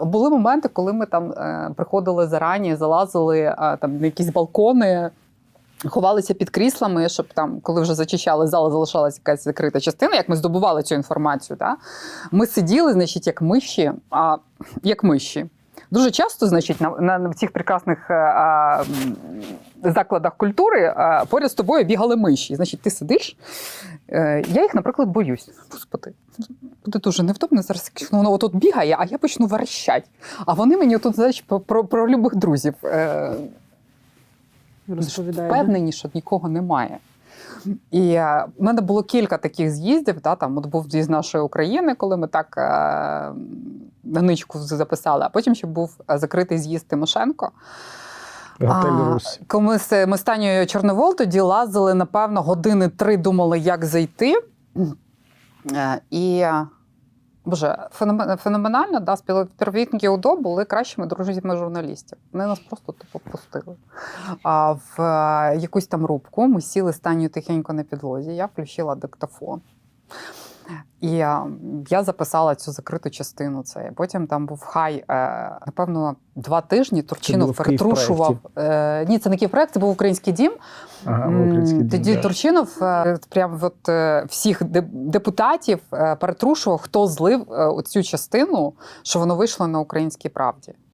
були моменти, коли ми там е, приходили зарані, залазили е, там на якісь балкони. Ховалися під кріслами, щоб там, коли вже зачищали зал, залишалася якась закрита частина. Як ми здобували цю інформацію, да? ми сиділи, значить, як миші, а як миші. Дуже часто, значить, на, на, на цих прекрасних е, а, закладах культури а, поряд з тобою бігали миші. Значить, ти сидиш. Е, я їх, наприклад, боюсь. Господи, буде дуже невдобно зараз. якщо Воно отут бігає, а я почну верещать. А вони мені тут, знаєш, про, про, про любих друзів. Е, Розповідає. впевнені, що нікого немає. І е, в мене було кілька таких з'їздів. Да, там от був з'їзд нашої України, коли ми так е, на ничку записали, а потім ще був закритий з'їзд Тимошенко. Готель А, Русь. Коли ми з ми з Танею Чорновол тоді лазили, напевно, години три думали, як зайти. Е, І Боже, феномен- феноменально, да, співробітники УДО були кращими друзями журналістів. Вони нас просто типу пустили. А в е, якусь там рубку ми сіли з Танею тихенько на підлозі, я включила диктофон. І е, я записала цю закриту частину. Це потім там був хай, е, напевно, два тижні. Турчинов перетрушував. Е, ні, це не Київпроект, це був український дім. Ага, український Тоді да. Турчинов е, прям от всіх депутатів перетрушував, хто злив оцю частину, що воно вийшло на українській правді.